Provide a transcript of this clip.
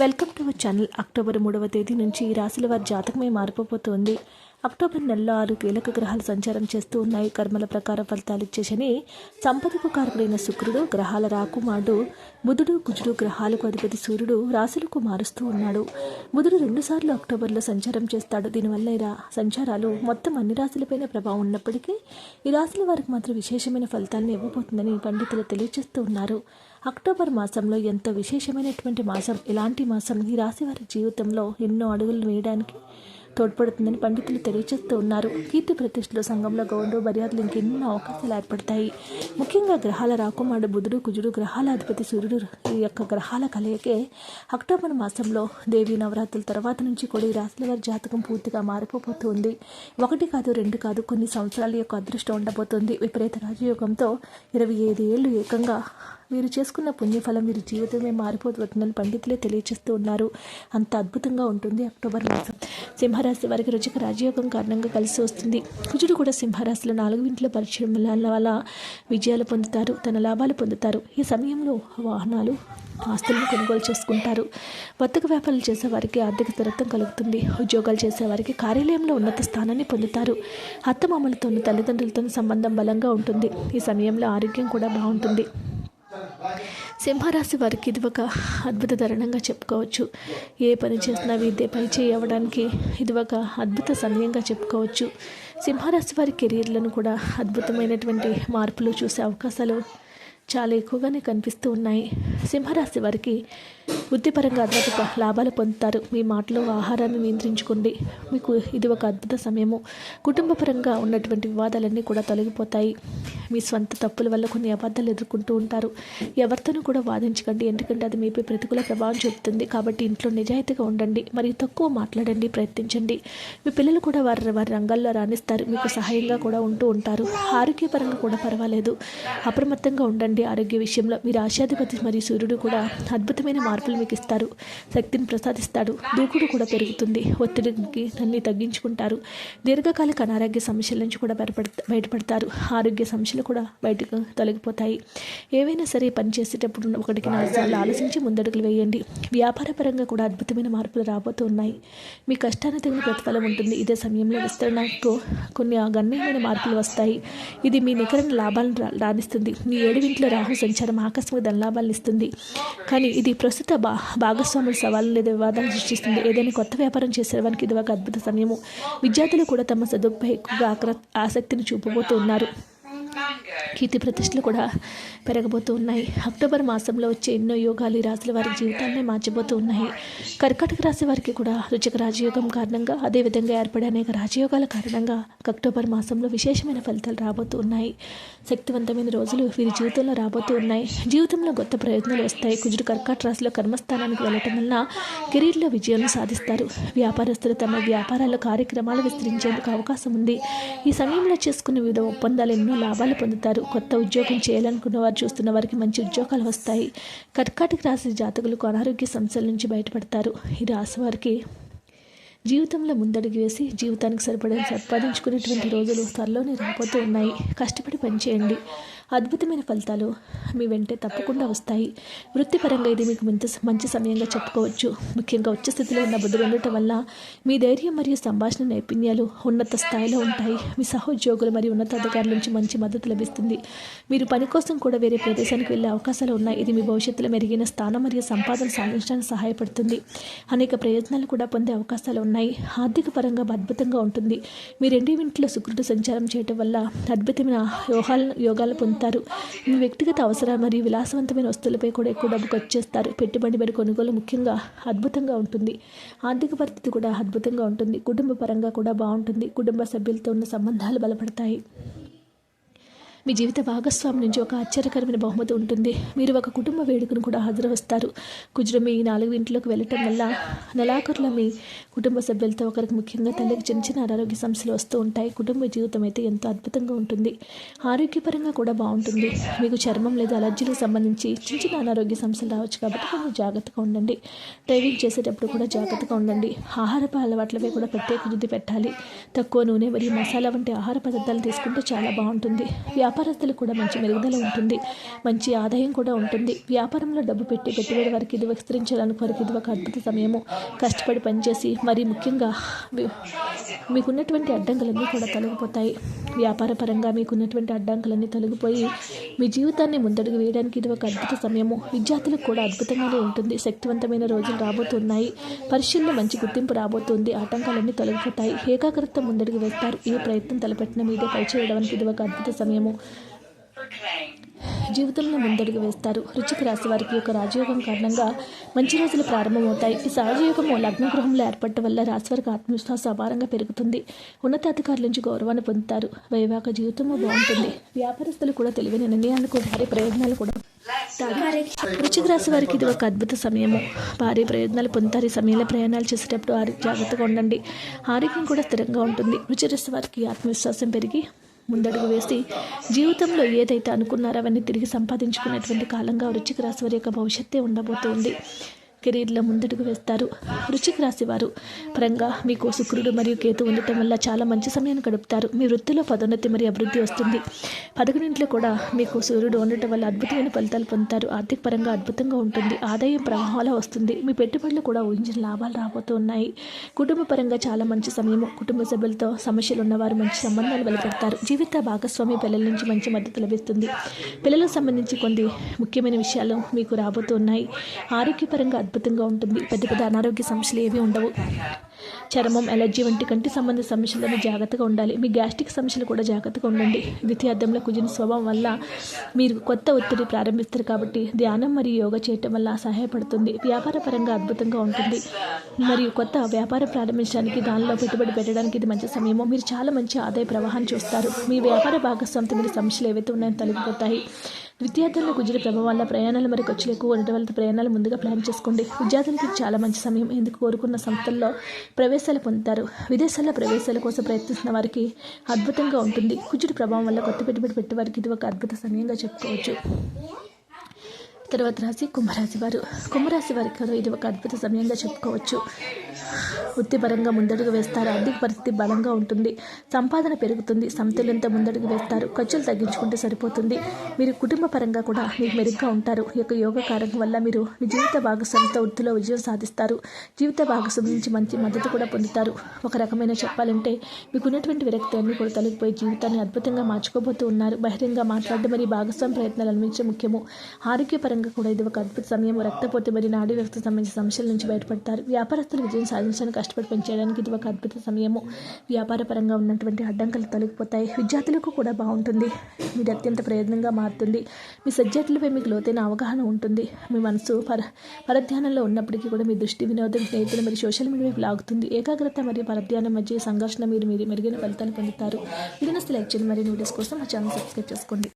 Welcome to our channel. October మూడవ తేదీ నుంచి ఈ రాశుల వారి జాతకమే మారిపోతుంది అక్టోబర్ నెలలో ఆరు కీలక గ్రహాలు సంచారం చేస్తూ ఉన్నాయి. కర్మల ప్రకారం ఫలితాలు ఇచ్చే శని సంపదకు కారకుడైన శుక్రుడు గ్రహాల రాకుమారుడు బుధుడు కుజుడు గ్రహాలకు అధిపతి సూర్యుడు రాశులకు మారుస్తూ ఉన్నాడు. బుధుడు రెండుసార్లు అక్టోబర్లో సంచారం చేస్తాడు. దీనివల్ల ఈ సంచారాలు మొత్తం అన్ని రాశులపైన ప్రభావం ఉన్నప్పటికీ ఈ రాశుల వారికి మాత్రం విశేషమైన ఫలితాలను ఇవ్వబోతుందని పండితులు తెలియజేస్తూ ఉన్నారు. అక్టోబర్ మాసంలో ఎంతో విశేషమైనటువంటి మాసం ఇలాంటి మాసం? ఈ రాశి వారి జీవితంలో ఎన్నో అడుగులు వేయడానికి తోడ్పడుతుందని పండితులు తెలియజేస్తూ ఉన్నారు. కీర్తి ప్రతిష్టలు సంఘంలో గౌరవ మర్యాదలు ఇంకెన్నో అవకాశాలు ఏర్పడతాయి. ముఖ్యంగా గ్రహాల రాకుమారుడు బుధుడు కుజుడు గ్రహాల అధిపతి సూర్యుడు ఈ యొక్క గ్రహాల కలయికే అక్టోబర్ మాసంలో దేవి నవరాత్రుల తర్వాత నుంచి కూడా ఈ రాశుల వారి జాతకం పూర్తిగా మారిపోబోతుంది. ఒకటి కాదు రెండు కాదు కొన్ని సంవత్సరాల యొక్క అదృష్టం ఉండబోతుంది. విపరీత రాజయోగంతో ఇరవై ఐదు ఏళ్ళు ఏకంగా వీరు చేసుకున్న పుణ్యఫలం వీరి జీవితమే మారిపోతుందని పండితులే తెలియజేస్తూ ఉన్నారు. అంత అద్భుతంగా ఉంటుంది అక్టోబర్ మాసం. సింహరాశి వారికి రుచిక రాజయోగం కారణంగా కలిసి వస్తుంది. కుజుడు కూడా సింహరాశిలో నాలుగు ఇంట్లో పరిచయం వల్ల విజయాలు పొందుతారు తన లాభాలు పొందుతారు. ఈ సమయంలో వాహనాలు ఆస్తులను కొనుగోలు చేసుకుంటారు. వర్తక వ్యాపారాలు చేసే వారికి ఆర్థిక స్థిరత్వం కలుగుతుంది. ఉద్యోగాలు చేసేవారికి కార్యాలయంలో ఉన్నత స్థానాన్ని పొందుతారు. అత్తమామలతోనూ తల్లిదండ్రులతో సంబంధం బలంగా ఉంటుంది. ఈ సమయంలో ఆరోగ్యం కూడా బాగుంటుంది. సింహరాశి వారికి ఇది ఒక అద్భుత తరుణంగా చెప్పుకోవచ్చు. ఏ పని చేసినా విద్య పై చేయడానికి ఇది ఒక అద్భుత సమయంగా చెప్పుకోవచ్చు. సింహరాశి వారి కెరీర్లను కూడా అద్భుతమైనటువంటి మార్పులు చూసే అవకాశాలు చాలా ఎక్కువగానే కనిపిస్తూ ఉన్నాయి. సింహరాశి వారికి వృత్తిపరంగా అద్భుత లాభాలు పొందుతారు. మీ మాటలో ఆహారాన్ని నియంత్రించుకోండి. మీకు ఇది ఒక అద్భుత సమయము. కుటుంబపరంగా ఉన్నటువంటి వివాదాలన్నీ కూడా తొలగిపోతాయి. మీ స్వంత తప్పుల వల్ల కొన్ని అబద్ధాలు ఎదుర్కొంటూ ఉంటారు. ఎవరితోనూ కూడా వాదించకండి. ఎందుకంటే అది మీపై ప్రతికూల ప్రభావం చూపుతుంది. కాబట్టి ఇంట్లో నిజాయితీగా ఉండండి. మరియు తక్కువ మాట్లాడండి. ప్రయత్నించండి. మీ పిల్లలు కూడా వారి వారి రంగాల్లో రాణిస్తారు. మీకు సహాయంగా కూడా ఉంటూ ఉంటారు. ఆరోగ్యపరంగా కూడా పర్వాలేదు. అప్రమత్తంగా ఉండండి. ఆరోగ్య విషయంలో మీ రాశ్యాధిపతి మరియు సూర్యుడు కూడా అద్భుతమైన మార్పులు మీకు ఇస్తారు. శక్తిని ప్రసాదిస్తాడు. దూకుడు కూడా పెరుగుతుంది. ఒత్తిడికి అన్ని తగ్గించుకుంటారు. దీర్ఘకాలిక అనారోగ్య సమస్యల నుంచి కూడా బయటపడ బయటపడతారు. ఆరోగ్య సమస్యలు కూడా బయటకు తొలగిపోతాయి. ఏవైనా సరే పని చేసేటప్పుడు ఒకటికి నాలుగు ఆలోచించి ముందడుగులు వేయండి. వ్యాపార పరంగా కూడా అద్భుతమైన మార్పులు రాబోతూ ఉన్నాయి మీ కష్టాన్ని తగిన ప్రతిఫలం ఉంటుంది. ఇదే సమయంలో విస్తరణకు కొన్ని గణనీయమైన మార్పులు వస్తాయి. ఇది మీ నికరణ లాభాలను రా- రాణిస్తుంది. మీ ఏడు ఇంట్లో రాహు సంచారం ఆకస్మిక ధనలాభాలను ఇస్తుంది. కానీ ఇది ప్రస్తుత భా భాగస్వాముల సవాళ్ళు లేదా వివాదాలు సృష్టిస్తుంది. ఏదైనా కొత్త వ్యాపారం చేసేవానికి ఇది ఒక అద్భుత సమయము. విద్యార్థులు కూడా తమ చదువుపై ఎక్కువగా ఆసక్తిని చూపబోతూ ఉన్నారు. కీర్తి ప్రతిష్టలు కూడా పెరగబోతూ ఉన్నాయి. అక్టోబర్ మాసంలో వచ్చే ఎన్నో యోగాలు ఈ రాశుల వారి జీవితాన్ని మార్చబోతూ ఉన్నాయి. కర్కాటక రాశి వారికి కూడా రుచిక రాజయోగం కారణంగా అదేవిధంగా ఏర్పడే అనేక రాజయోగాల కారణంగా అక్టోబర్ మాసంలో విశేషమైన ఫలితాలు రాబోతూ ఉన్నాయి. శక్తివంతమైన రోజులు వీరి జీవితంలో రాబోతూ ఉన్నాయి. జీవితంలో కొత్త ప్రయోజనాలు వస్తాయి. కుజుడు కర్కాట రాశిలో కర్మస్థానానికి వెళ్ళటం వలన కెరీర్లో విజయాలను సాధిస్తారు. వ్యాపారస్తులు తమ వ్యాపారాల కార్యక్రమాలు విస్తరించేందుకు అవకాశం ఉంది. ఈ సమయంలో చేసుకున్న వివిధ ఒప్పందాలు ఎన్నో లాభాలు పొందుతారు. కొత్త ఉద్యోగం చేయాలనుకున్న వారు చూస్తున్న వారికి మంచి ఉద్యోగాలు వస్తాయి. కర్కాటక రాశి జాతకులకు అనారోగ్య సమస్యల నుంచి బయటపడతారు. ఈ రాశి వారికి జీవితంలో ముందడుగు వేసి జీవితానికి సరిపడని సంపాదించుకునేటువంటి రోజులు త్వరలోనే రాబోతూ ఉన్నాయి. కష్టపడి పనిచేయండి. అద్భుతమైన ఫలితాలు మీ వెంటే తప్పకుండా వస్తాయి. వృత్తిపరంగా ఇది మీకు మంచి మంచి సమయంగా చెప్పుకోవచ్చు. ముఖ్యంగా ఉచ్చ స్థితిలో ఉన్న బుద్ధులు ఉండటం వల్ల మీ ధైర్యం మరియు సంభాషణ నైపుణ్యాలు ఉన్నత స్థాయిలో ఉంటాయి. మీ సహోద్యోగులు మరియు ఉన్నతాధికారుల నుంచి మంచి మద్దతు లభిస్తుంది. మీరు పని కోసం కూడా వేరే ప్రదేశానికి వెళ్ళే అవకాశాలు ఉన్నాయి. ఇది మీ భవిష్యత్తులో మెరుగైన స్థానం మరియు సంపాదన సాధించడానికి సహాయపడుతుంది. అనేక ప్రయోజనాలు కూడా పొందే అవకాశాలు ఉన్నాయి. ఆర్థిక పరంగా అద్భుతంగా ఉంటుంది. మీ రెండు ఇంట్లో శుక్రుడు సంచారం చేయటం వల్ల అద్భుతమైన యోగాలను యోగాలు పొందుతుంది మీ వ్యక్తిగత అవసరాలు మరియు విలాసవంతమైన వస్తువులపై కూడా ఎక్కువ డబ్బు ఖర్చు చేస్తారు. పెట్టుబడి మరి కొనుగోలు ముఖ్యంగా అద్భుతంగా ఉంటుంది. ఆర్థిక పరిస్థితి కూడా అద్భుతంగా ఉంటుంది. కుటుంబ పరంగా కూడా బాగుంటుంది. కుటుంబ సభ్యులతో ఉన్న సంబంధాలు బలపడతాయి. మీ జీవిత భాగస్వామి నుంచి ఒక ఆశ్చర్యకరమైన బహుమతి ఉంటుంది. మీరు ఒక కుటుంబ వేడుకను కూడా హాజరు వస్తారు కుజుడు మీ నాలుగు ఇంట్లోకి వెళ్ళటం వల్ల నెలాఖరులో మీ కుటుంబ సభ్యులతో ఒకరికి ముఖ్యంగా తల్లికి చిన్న చిన్న అనారోగ్య సమస్యలు వస్తూ ఉంటాయి. కుటుంబ జీవితం అయితే ఎంతో అద్భుతంగా ఉంటుంది. ఆరోగ్యపరంగా కూడా బాగుంటుంది. మీకు చర్మం లేదా అలర్జీలకు సంబంధించి చిన్న చిన్న అనారోగ్య సమస్యలు రావచ్చు కాబట్టి కొంచెం జాగ్రత్తగా ఉండండి. డ్రైవింగ్ చేసేటప్పుడు కూడా జాగ్రత్తగా ఉండండి. ఆహారపు అలవాట్లపై కూడా ప్రత్యేక వృద్ధి పెట్టాలి. తక్కువ నూనె మరియు మసాలా వంటి ఆహార పదార్థాలు తీసుకుంటే చాలా బాగుంటుంది. వ్యాపార వ్యాపారస్తులకు కూడా మంచి మెరుగుదల ఉంటుంది మంచి ఆదాయం కూడా ఉంటుంది. వ్యాపారంలో డబ్బు పెట్టి పెట్టుబడి వారికి ఇది విస్తరించడానికి వారికి ఇది ఒక అద్భుత సమయము. కష్టపడి పనిచేసి మరి ముఖ్యంగా మీ- మీకున్నటువంటి అడ్డంకులన్నీ కూడా తొలగిపోతాయి. వ్యాపార పరంగా మీకున్నటువంటి అడ్డంకులన్నీ తొలగిపోయి మీ జీవితాన్ని ముందడుగు వేయడానికి ఇది ఒక అద్భుత సమయము. విద్యార్థులకు కూడా అద్భుతంగానే ఉంటుంది. శక్తివంతమైన రోజులు రాబోతున్నాయి. పరీక్షల్లో మంచి గుర్తింపు రాబోతుంది. ఆటంకాలన్నీ తొలగిపోతాయి. ఏకాగ్రత ముందడుగు వేస్తారు. ఏ ప్రయత్నం తలపెట్టిన మీదే పై చేయడానికి ఇది ఒక అద్భుత సమయము. జీవితంలో ముందడుగు వేస్తారు. రుచికి రాశి వారికి యొక్క రాజయోగం కారణంగా మంచి రోజులు ప్రారంభమవుతాయి. ఈ సహజయోగము లగ్న గృహంలో ఏర్పడటం వల్ల రాశి వారికి ఆత్మవిశ్వాసం అపారంగా పెరుగుతుంది. ఉన్నతాధికారుల నుంచి గౌరవాన్ని పొందుతారు. వైవాహిక జీవితము బాగుంటుంది. వ్యాపారస్తులు కూడా తెలివైన నిర్ణయాలు కూడా భారీ ప్రయోజనాలు కూడా పొందుతారు. వృశ్చిక రాశి వారికి ఇది ఒక అద్భుత సమయము. భారీ ప్రయోజనాలు పొందుతారు. ఈ సమయంలో ప్రయాణాలు చేసేటప్పుడు ఆరోగ్య జాగ్రత్తగా ఉండండి. ఆరోగ్యం కూడా స్థిరంగా ఉంటుంది. వృశ్చిక రాశి వారికి ఆత్మవిశ్వాసం పెరిగి ముందడుగు వేసి జీవితంలో ఏదైతే అనుకున్నారో అవన్నీ తిరిగి సంపాదించుకునేటువంటి కాలంగా వృచ్చిక రాశి వారి యొక్క భవిష్యత్తే ఉండబోతుంది. కెరీర్లో ముందుకు వేస్తారు. వృశ్చిక రాశి వారు పరంగా మీకు శుక్రుడు మరియు కేతు ఉండటం వల్ల చాలా మంచి సమయాన్ని గడుపుతారు. మీ వృత్తిలో పదోన్నతి మరియు అభివృద్ధి వస్తుంది. పదకొండింట్లో కూడా మీకు సూర్యుడు ఉండటం వల్ల అద్భుతమైన ఫలితాలు పొందుతారు. ఆర్థిక పరంగా అద్భుతంగా ఉంటుంది. ఆదాయం ప్రవాహాల వస్తుంది. మీ పెట్టుబడులు కూడా ఊహించిన లాభాలు రాబోతూ ఉన్నాయి కుటుంబ పరంగా చాలా మంచి సమయము. కుటుంబ సభ్యులతో సమస్యలు ఉన్నవారు మంచి సంబంధాలు బలపెడతారు. జీవిత భాగస్వామి పిల్లల నుంచి మంచి మద్దతు లభిస్తుంది. పిల్లలకు సంబంధించి కొన్ని ముఖ్యమైన విషయాలు మీకు రాబోతున్నాయి. ఆరోగ్యపరంగా అద్భుతంగా ఉంటుంది. పెద్ద పెద్ద అనారోగ్య సమస్యలు ఏవి ఉండవు. చర్మం ఎలర్జీ వంటి కంటి సంబంధ సమస్యలను జాగ్రత్తగా ఉండాలి. మీ గ్యాస్ట్రిక్ సమస్యలు కూడా జాగ్రత్తగా ఉండండి. ద్వితీయార్థంలో కుజిన స్వభావం వల్ల మీరు కొత్త ఒత్తిడి ప్రారంభిస్తారు కాబట్టి ధ్యానం మరియు యోగా చేయటం వల్ల సహాయపడుతుంది. వ్యాపార పరంగా అద్భుతంగా ఉంటుంది. మరియు కొత్త వ్యాపారం ప్రారంభించడానికి దానిలో పెట్టుబడి పెట్టడానికి ఇది మంచి సమయము మీరు చాలా మంచి ఆదాయ ప్రవాహాన్ని చూస్తారు. మీ వ్యాపార భాగస్వామితో మీరు సమస్యలు ఏవైతే ఉన్నాయో తొలగిపోతాయి. విద్యార్థులను కుజిన ప్రభావం వల్ల ప్రయాణాలు మరి ఖర్చులు ఎక్కువ ఉండటం వల్ల ప్రయాణాలు ముందుగా ప్లాన్ చేసుకోండి. విద్యార్థులకి చాలా మంచి సమయం ఎందుకు కోరుకున్న సంస్థల్లో ప్రవేశాలు పొందుతారు. విదేశాల్లో ప్రవేశాల కోసం ప్రయత్నిస్తున్న వారికి అద్భుతంగా ఉంటుంది. కుజుడి ప్రభావం వల్ల కొత్త పెట్టుబడి పెట్టే వారికి ఇది ఒక అద్భుత సమయంగా చెప్పుకోవచ్చు. తర్వాత రాశి కుంభరాశి వారు. కుంభరాశి వారికి ఇది ఒక అద్భుత సమయంగా చెప్పుకోవచ్చు. వృత్తిపరంగా ముందడుగు వేస్తారు. ఆర్థిక పరిస్థితి బలంగా ఉంటుంది. సంపాదన పెరుగుతుంది. సమతుల్యంతో ముందడుగు వేస్తారు. ఖర్చులు తగ్గించుకుంటే సరిపోతుంది. మీరు కుటుంబ పరంగా కూడా మీకు మెరుగ్గా ఉంటారు. ఈ యొక్క యోగ కారణం వల్ల మీరు మీ జీవిత భాగస్వామితో వృత్తిలో విజయం సాధిస్తారు. జీవిత భాగస్వామి నుంచి మంచి మద్దతు కూడా పొందుతారు. ఒక రకమైన చెప్పాలంటే మీకు ఉన్నటువంటి విరక్తి అన్ని కూడా తొలగిపోయి జీవితాన్ని అద్భుతంగా మార్చుకోబోతూ ఉన్నారు. బహిరంగ మాట్లాడడం మరియు భాగస్వామి ప్రయత్నాలు అనిపించే ముఖ్యము. ఆరోగ్యపరంగా కూడా ఇది ఒక అద్భుత సమయం. రక్తపోతే మరియు నాడీ వ్యక్తి సంబంధించిన సమస్యల నుంచి బయటపడతారు. వ్యాపారస్తులు విజయం సాధించడానికి కష్టపడి పనిచేయడానికి ఇది ఒక అద్భుత సమయము. వ్యాపార పరంగా ఉన్నటువంటి అడ్డంకులు తొలగిపోతాయి. విద్యార్థులకు కూడా బాగుంటుంది. మీరు అత్యంత ప్రయోజనంగా మారుతుంది. మీ సబ్జెక్టులపై మీకు లోతైన అవగాహన ఉంటుంది. మీ మనసు పర పరధ్యానంలో ఉన్నప్పటికీ కూడా మీ దృష్టి వినోదం స్నేహితులు మరియు సోషల్ మీడియా వైపు లాగుతుంది. ఏకాగ్రత మరియు పరధ్యానం మధ్య సంఘర్షణ మీరు మీరు మెరుగైన ఫలితాలు పొందుతారు. వీడియోస్ లైక్ చేయండి. మరియు వీడియోస్ కోసం మా ఛానల్ సబ్స్క్రైబ్ చేసుకోండి.